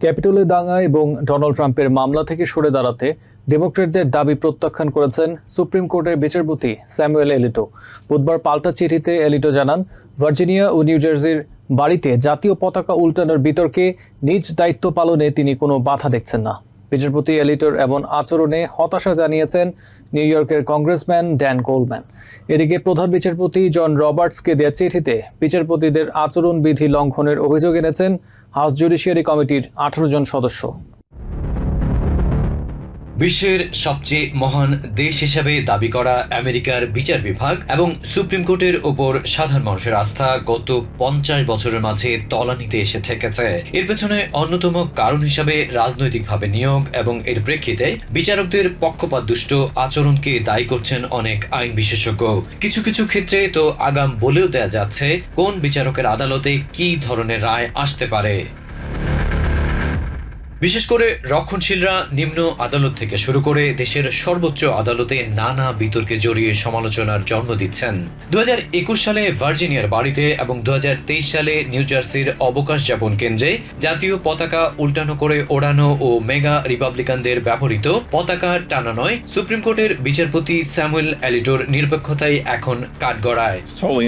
ক্যাপিটলের দাঙ্গা এবং ডোনাল্ড ট্রাম্পের মামলা থেকে সরে দাঁড়াতে ডেমোক্রেটদের দাবি প্রত্যাখ্যান করেছেন সুপ্রিম কোর্টের বিচারপতি স্যামুয়েল এলিটো। বুধবার পাল্টা চিঠিতে এলিটো জানান, ভার্জিনিয়া ও নিউ জার্সির বাড়িতে জাতীয় পতাকা উল্টানোর বিতর্কে নিজ দায়িত্ব পালনে তিনি কোনো বাধা দেখছেন না। বিচারপতি এলিটোর এমন আচরণে হতাশা জানিয়েছেন নিউ ইয়র্কের কংগ্রেসম্যান ড্যান কোলম্যান। এদিকে প্রধান বিচারপতি জন রবার্টসকে দেওয়া চিঠিতে বিচারপতিদের আচরণবিধি লঙ্ঘনের অভিযোগ এনেছেন হাউস জুডিশিয়ারি কমিটির আঠারো জন সদস্য। বিশ্বের সবচেয়ে মহান দেশ হিসেবে দাবি করা আমেরিকার বিচার বিভাগ এবং সুপ্রিম কোর্টের ওপর সাধারণ মানুষের আস্থা গত পঞ্চাশ বছরের মাঝে তলানিতে এসে ঠেকেছে। এর পেছনে অন্যতম কারণ হিসাবে রাজনৈতিকভাবে নিয়োগ এবং এর প্রেক্ষিতে বিচারকদের পক্ষপাত দুষ্ট আচরণকে দায়ী করছেন অনেক আইন বিশেষজ্ঞ। কিছু কিছু ক্ষেত্রে তো আগাম বলেও দেয়া যাচ্ছে কোন বিচারকের আদালতে কী ধরনের রায় আসতে পারে। বিশেষ করে রক্ষণশীলরা নিম্ন আদালত থেকে শুরু করে দেশের সর্বোচ্চ আদালতে নানা বিতর্কে জড়িয়ে সমালোচনার জন্ম দিচ্ছেন। দুহাজার একুশ সালে ভার্জিনিয়ার বাড়িতে এবং দুহাজার তেইশ সালে নিউ জার্সির অবকাশ যাপন কেন্দ্রে জাতীয় পতাকা উল্টানো করে ওড়ানো ও মেগা রিপাবলিকানদের ব্যবহৃত পতাকা টানা নয়, সুপ্রিম কোর্টের বিচারপতি স্যামুয়েল অ্যালিটোর নিরপেক্ষতাই এখন কাঠগড়ায়। Totally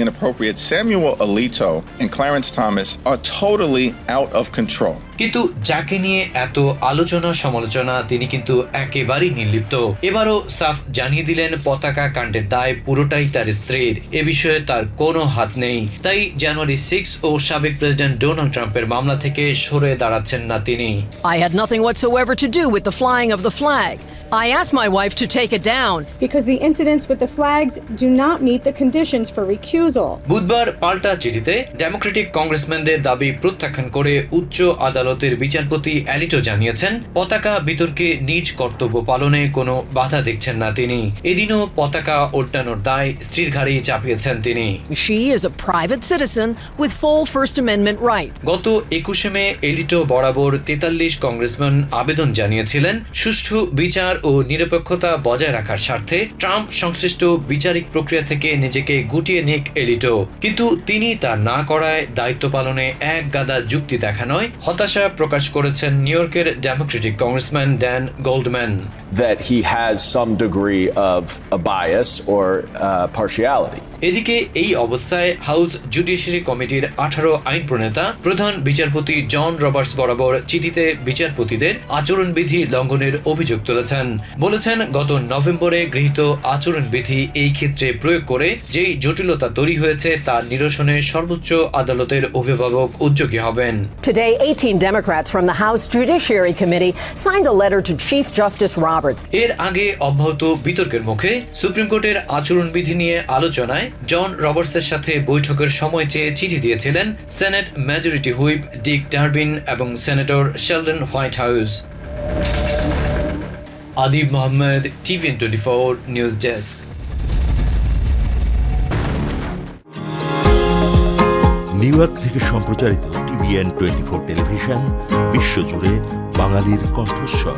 Thomas are totally out of control. কিন্তু যাকে নিয়ে এত আলোচনা সমালোচনা, তিনি কিন্তু একেবারেই নির্লিপ্ত। এবারও সাফ জানিয়ে দিলেন, পতাকা কাণ্ডের দায় পুরোটাই তার স্ত্রীর। এ বিষয়ে তার কোনো হাত নেই। তাই জানুয়ারি সিক্স ও সাবেক প্রেসিডেন্ট ডোনাল্ড ট্রাম্পের মামলা থেকে সরে দাঁড়াচ্ছেন না তিনি। I had nothing whatsoever to do with the flying of the flag. I asked my wife to take it down. because the incidents with the flags do not meet the conditions for recusal. বুধবার পাল্টা চিঠিতে Democratic কংগ্রেসম্যানদের দাবি প্রত্যাখ্যান করে উচ্চ আদালতের বিচারপতি অ্যালিটো জানিয়েছেন পতাকা বিতর্কে নিজ কর্তব্য পালনে কোনো বাধা দেখছেন না তিনি এদিনও পতাকা ওল্টানোর দায় স্ত্রীর ঘাড়েই চাপিয়েছেন তিনি She is a private citizen with full First Amendment rights. গত একুশে মে এলিটো বরাবর তেতাল্লিশ কংগ্রেসম্যান আবেদন জানিয়েছিলেন সুষ্ঠু বিচার ও নিরপেক্ষতা বজায় রাখার স্বার্থে ট্রাম্প সংশ্লিষ্ট বিচারিক প্রক্রিয়া থেকে নিজেকে গুটিয়ে নিক এলিটো। কিন্তু তিনি তা না করায় দায়িত্ব পালনে এক গাদা যুক্তি দেখানোয় হতাশা প্রকাশ করেছেন নিউ ইয়র্কের Democratic congressman Dan Goldman. That he has some degree of a bias or uh, partiality. এদিকে এই অবস্থায় হাউস জুডিশিয়ারি কমিটির আঠারো আইন প্রণেতা প্রধান বিচারপতি জন রবার্টস বরাবর চিঠিতে বিচারপতিদের আচরণবিধি লঙ্ঘনের অভিযোগ তুলেছেন বলেছেন গত নভেম্বরে গৃহীত আচরণবিধি এই ক্ষেত্রে প্রয়োগ করে যেই জটিলতা তৈরি হয়েছে তা নিরসনে সর্বোচ্চ আদালতের অভিভাবক উদ্যোগী হবেন Today, 18 Democrats from the House Judiciary Committee signed a letter to Chief Justice Roberts. এর আগে অব্যাহত বিতর্কের মুখে সুপ্রিম কোর্টের আচরণবিধি নিয়ে আলোচনায় জন রবার্টসের সাথে বৈঠকের সময় চেয়ে চিঠি দিয়েছিলেন senate majority whip Dick Durbin এবং senator Sheldon Whitehouse. Adib Mohammad TVN twenty four news desk. New York থেকে সম্প্রচারিত টিভিএন টোয়েন্টি ফোর টেলিভিশন বিশ্বজুড়ে বাঙালির কণ্ঠস্বর।